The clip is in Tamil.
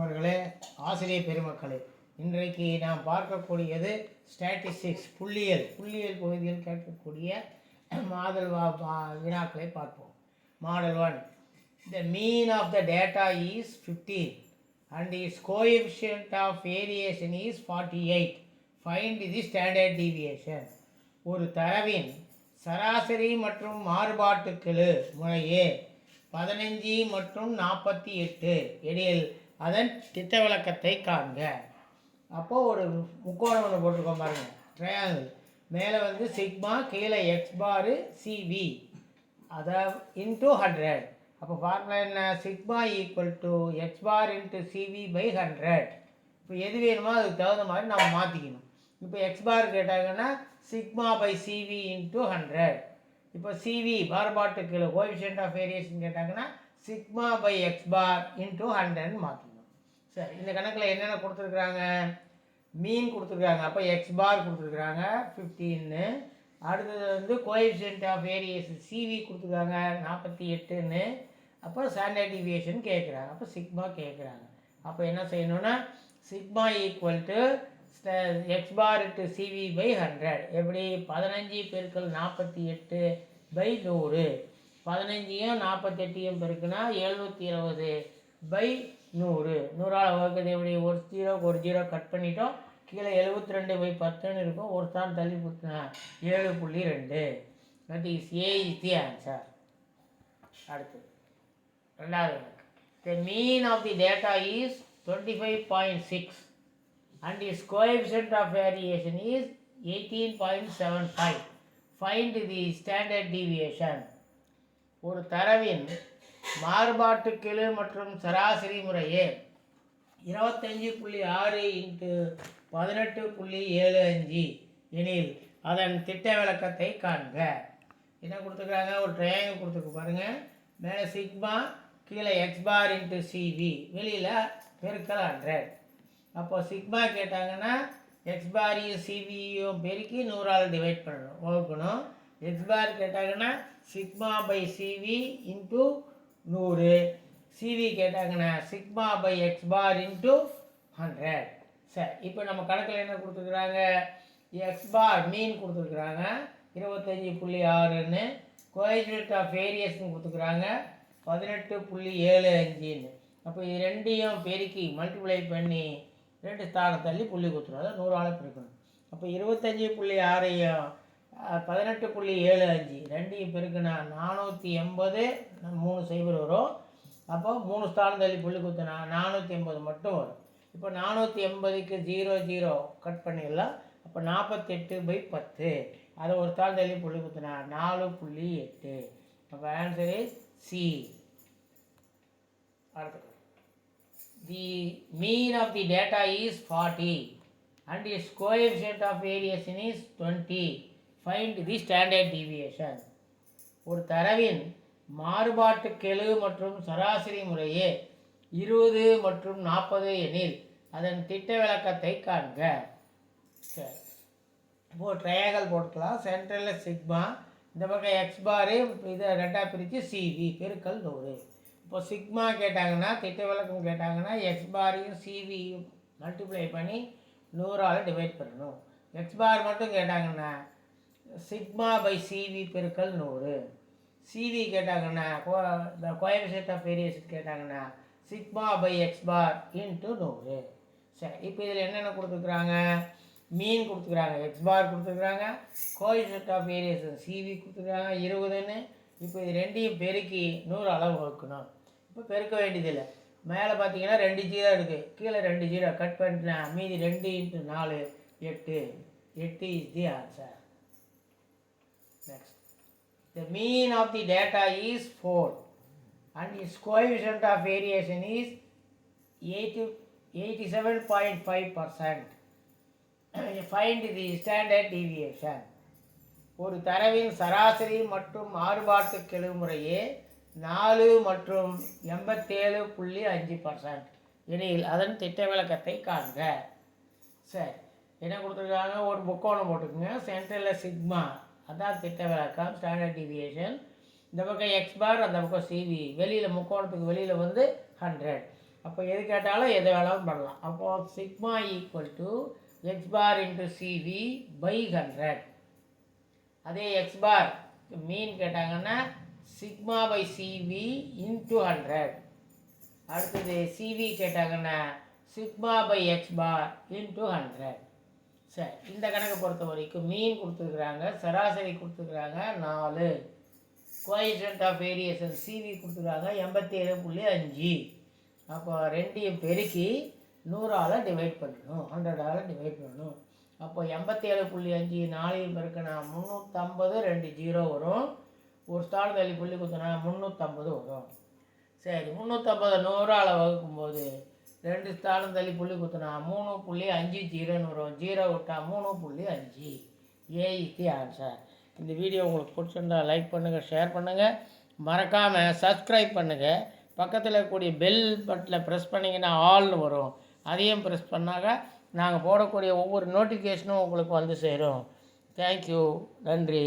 அவர்களே ஆசிரியர் பெருமக்களே இன்றைக்கு நாம் பார்க்கக்கூடியது ஸ்டாட்டிஸ்டிக்ஸ் புள்ளியியல். புள்ளியியல் பகுதியில் கேட்கக்கூடிய மாடல் வா வினாக்களை பார்ப்போம். Model one the mean of the data is fifteen and is coefficient of variation is forty eight find the standard deviation ஒரு தரவின் சராசரி மற்றும் மாறுபாட்டுக்கெழு முறையே பதினஞ்சு மற்றும் நாற்பத்தி எட்டு. இடையில் அதன் திட்ட விளக்கத்தை காண்க. அப்போது ஒரு முக்கோணம் ஒன்று போட்டிருக்கோம் பாருங்க. ட்ரையாங்கிள் மேலே வந்து சிக்மா கீழே எக்ஸ் பாரு சிவி அதை இன்ட்டு ஹண்ட்ரட் அப்போ ஃபார்முலா என்ன? Sigma equal to X bar into CV by hundred இப்போ எது வேணுமோ அதுக்கு தகுந்த மாதிரி நம்ம மாற்றிக்கணும் இப்போ எக்ஸ் பார் கேட்டாங்கன்னா sigma by CV into hundred இப்போ சிவி மாறுபாட்டுக்கு கோஎஃபிஷியன்ட் ஆஃப் வேரியேஷன் கேட்டாங்கன்னா sigma by X bar into ஹண்ட்ரட்னு மாற்றணும் சரி. இந்த கணக்கில் என்னென்ன கொடுத்துருக்குறாங்க? மீன் கொடுத்துருக்காங்க. அப்போ எக்ஸ் பார் கொடுத்துருக்குறாங்க. ஃபிஃப்டின்னு அடுத்தது வந்து கோஎஃபிஷியன்ட் ஆஃப் வேரியேஷன் சிவி கொடுத்துருக்காங்க. நாற்பத்தி எட்டுன்னு. அப்போ ஸ்டாண்டர்ட் டிவியேஷன் கேட்குறாங்க. அப்போ சிக்மா கேட்குறாங்க. அப்போ என்ன செய்யணும்னா sigma equal to X bar to CV by hundred எப்படி? பதினஞ்சு பெருக்கள் நாற்பத்தி எட்டு பை நூறு. பதினஞ்சையும் நாற்பத்தெட்டையும் பெருக்குனா எழுநூற்றி இருபது பை நூறு. நூறால் வகுக்கிறது எப்படி ஒரு ஜீரோ ஒரு ஜீரோ கட் பண்ணிட்டோம். கீழே எழுபத்தி ரெண்டு பை பத்துன்னு இருக்கும். ஒரு தான் தள்ளி கொடுத்தேன்? ஏழு புள்ளி ரெண்டு. That is A is the answer அடுத்து ரெண்டாவது the mean of the data is twenty five point six and is coefficient of variation is eighteen point seven five find the standard deviation ஒரு தரவின் மாறுபாட்டுக்கெழு மற்றும் சராசரி முறையே. இருபத்தஞ்சி புள்ளி ஆறு இன்ட்டு பதினெட்டு புள்ளி ஏழு அஞ்சு. எனில் அதன் திட்ட விளக்கத்தை காண்க. என்ன கொடுத்துருக்காங்க? ஒரு ட்ரையாங்கிள் கொடுத்துருக்கு பாருங்கள் மேலே சிக்மா கீழே எக்ஸ் பார் இன்ட்டு சிவி வெளியில் பெருக்கல் ஹண்ட்ரட் அப்போது சிக்மா கேட்டாங்கன்னா எக்ஸ் பாரியும் சிவியும் பெருக்கி நூறால் டிவைட் பண்ணணும் வகுக்கணும். எக்ஸ் பார் கேட்டாங்கன்னா சிக்மா பை சிவி இன்ட்டு நூறு. சிவி கேட்டாங்கன்னா sigma by X bar into hundred சரி இப்போ நம்ம கணக்கில் என்ன கொடுத்துருக்குறாங்க? எக்ஸ் பார் மீன் கொடுத்துருக்குறாங்க. இருபத்தஞ்சி புள்ளி ஆறுன்னு. கோஎஃபிஷியன்ட் ஆஃப் வேரியேஷன் கொடுத்துருக்குறாங்க. பதினெட்டு புள்ளி ஏழு அஞ்சுன்னு. அப்போ இது ரெண்டையும் பெருக்கி மல்டிப்ளை பண்ணி ரெண்டு ஸ்தானம் தள்ளி புள்ளி கொடுத்துரும். நூறு நூறால் பிரிக்கணும். அப்போ இருபத்தஞ்சி புள்ளி ஆறையும் பதினெட்டு புள்ளி ஏழு அஞ்சு. ரெண்டையும் பெருக்கினா நானூற்றி எண்பது. மூணு சைபர் வரும். அப்போ மூணு ஸ்தானம் தள்ளி புள்ளி குத்துனா நானூற்றி எண்பது மட்டும் வரும். இப்போ நானூற்றி எண்பதுக்கு ஜீரோ ஜீரோ கட் பண்ணிடலாம். அப்போ நாற்பத்தெட்டு பை பத்து. அதை ஒரு தாள் தள்ளி புள்ளி குத்துனா நாலு புள்ளி எட்டு. அப்போ ஆன்சர் இஸ் சி அடுத்தது the mean of the data is 40 and its coefficient of variation is 20 find the standard deviation. ஒரு தரவின் மாறுபாட்டு கெழு மற்றும் சராசரி முறையே இருபது மற்றும் நாற்பது எனில் அதன் திட்ட விளக்கத்தை காண்க. சரி. இப்போது ட்ரையாங்கல் போட்டுக்கலாம். சென்ட்ரலில் சிக்மா இந்த பக்கம் எக்ஸ் பாரு இதை ரெண்டாக பிரித்து சிவி பெருக்கல் நூறு. இப்போ சிக்மா கேட்டாங்கன்னா திட்ட விளக்கம் கேட்டாங்கன்னா எக்ஸ் பாரையும் சிவியும் மல்டிப்ளை பண்ணி நூறால் டிவைட் பண்ணணும். எக்ஸ் பார் மட்டும் கேட்டாங்கன்னா சிக்மா பை சிவி பெருக்கல் நூறு. சிவி கேட்டாங்கன்னா இந்த கோயபிசெட் ஆஃப் வேரியேஷன் கேட்டாங்கன்னா sigma by X bar into நூறு. சரி இப்போ இதில் என்னென்ன கொடுத்துருக்குறாங்க? மீன் கொடுத்துக்கிறாங்க எக்ஸ் பார் கொடுத்துருக்குறாங்க கோயபிசெட் ஆஃப் வேரியேஷன் சிவி கொடுத்துருக்காங்க இருபதுன்னு. இப்போ இது ரெண்டையும் பெருக்கி நூறு அளவு வகுக்கணும். இப்போ பெருக்க வேண்டியதில்லை. மேலே பார்த்தீங்கன்னா ரெண்டு ஜீரோ இருக்குது கீழே ரெண்டு ஜீரோ கட் பண்ணிட்டேன். மீதி ரெண்டு இன்ட்டு நாலு எட்டு. எட்டு is the answer next. The mean of the data is 4 and its coefficient of variation is 87.5 percent. Find the standard deviation. ஒரு தரவின் சராசரி மற்றும் மாறுபாட்டு கெழுமுறையே நாலு மற்றும் எண்பத்தேழு புள்ளி அஞ்சு பர்சன்ட் இடையில் அதன் திட்ட விளக்கத்தை காண்க சரி என்ன கொடுத்துருக்காங்க ஒரு முக்கோணம் போட்டுக்கோங்க சென்டரில் சிக்மா அதான் திட்ட விளக்கம் ஸ்டாண்டர்ட் டிவியேஷன் இந்த பக்கம் எக்ஸ் பார் அந்த பக்கம் சிவி வெளியில் முக்கோணத்துக்கு வெளியில் வந்து ஹண்ட்ரட் அப்போ எது கேட்டாலும் எது வேணாலும் பண்ணலாம். அப்போது sigma equal to X bar into CV by hundred அதே எக்ஸ் பார் மீன் கேட்டாங்கன்னா sigma by CV into hundred அடுத்தது சிவி கேட்டாங்கன்னா sigma by X bar into hundred சரி இந்த கணக்கை பொறுத்த வரைக்கும் மீன் கொடுத்துருக்குறாங்க சராசரி கொடுத்துருக்குறாங்க நாலு. கோஎஃபிஷியன்ட் ஆஃப் வேரியேஷன் சிவி கொடுத்துருக்காங்க எண்பத்தி ஏழு புள்ளி அஞ்சு. அப்போ ரெண்டையும் பெருக்கி நூறால் டிவைட் பண்ணணும் ஹண்ட்ரடால் டிவைட் பண்ணணும். அப்போ எண்பத்தி ஏழு புள்ளி அஞ்சு நாலையும் பெருக்கினா முந்நூற்றம்பது ரெண்டு ஜீரோ வரும். ஒரு ஸ்டார் தள்ளி புள்ளி கொடுத்தனா முந்நூற்றம்பது வரும். சரி முந்நூற்றம்பது நூறால் வகுக்கும்போது ரெண்டு ஸ்தானம் தள்ளி புள்ளி குத்துனா மூணு புள்ளி அஞ்சு ஜீரோன்னு வரும். ஜீரோ விட்டால் மூணு புள்ளி அஞ்சு. ஏ இத்தி ஆன்சர் இந்த வீடியோ உங்களுக்கு பிடிச்சிருந்தா லைக் பண்ணுங்கள் ஷேர் பண்ணுங்கள் மறக்காமல் சப்ஸ்கிரைப் பண்ணுங்கள் பக்கத்தில் இருக்கக்கூடிய பெல் பட்டனை ப்ரெஸ் பண்ணிங்கன்னா ஆல்னு வரும். அதையும் ப்ரெஸ் பண்ணாக்க நாங்கள் போடக்கூடிய ஒவ்வொரு நோட்டிஃபிகேஷனும் உங்களுக்கு வந்து சேரும். தேங்க்யூ நன்றி.